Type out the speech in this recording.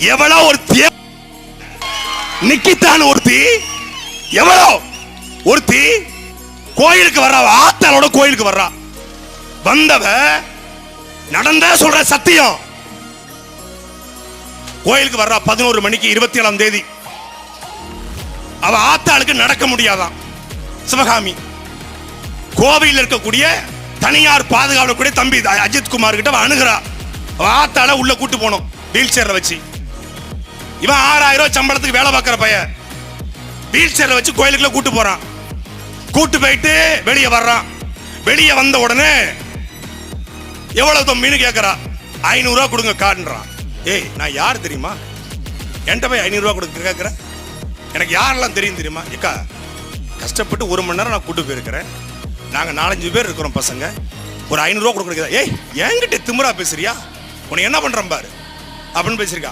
எவ்வளோ ஒருத்தி? நிக்கித்தான் ஒருத்தி. எவ்வளோ ஒருத்தி? கோயிலுக்கு வர்றா ஆத்தாளோட கோயிலுக்கு வர்றா. வந்தவ நடந்த சொல்ற சத்தியம். கோயிலுக்கு வர்றா பதினோரு மணிக்கு இருபத்தி ஏழாம் தேதி. அவ ஆத்தாளுக்கு நடக்க முடியாதான். சிவகாமி. கோவையில் இருக்கக்கூடிய தனியார் பாதுகாவலக்கூடிய தம்பி அஜித் குமார் கிட்ட அணுகிறா. அவ ஆத்தால உள்ள கூட்டு போனோம் வீல் சேர்ல வச்சு. இவன் ஆறாயிரம் ரூபாய் சம்பளத்துக்கு வேலை பார்க்குற பையன். வீல் சேரில் வச்சு கோயிலுக்குள்ள கூட்டு போறான். கூட்டு போயிட்டு வெளியே வர்றான். வெளியே வந்த உடனே எவ்வளவு தொம்மின்னு கேட்கறா ஐநூறு கொடுங்க காடுன்றான். ஏய் நான் யார் தெரியுமா? என்கிட்ட போய் ஐநூறு கொடுக்க கேட்குறேன் எனக்கு யாரெல்லாம் தெரியும் தெரியுமா? ஏக்கா கஷ்டப்பட்டு ஒரு மணி நேரம் நான் கூட்டு போயிருக்கிறேன். நாங்கள் நாலஞ்சு பேர் இருக்கிறோம் பசங்க. ஒரு ஐநூறுரூவா கொடுக்குறதா ஏய் என்கிட்ட திமுறா பேசுறியா? உன்னை என்ன பண்ணுறேன் பாரு. அப்படின்னு பேசியிருக்கா.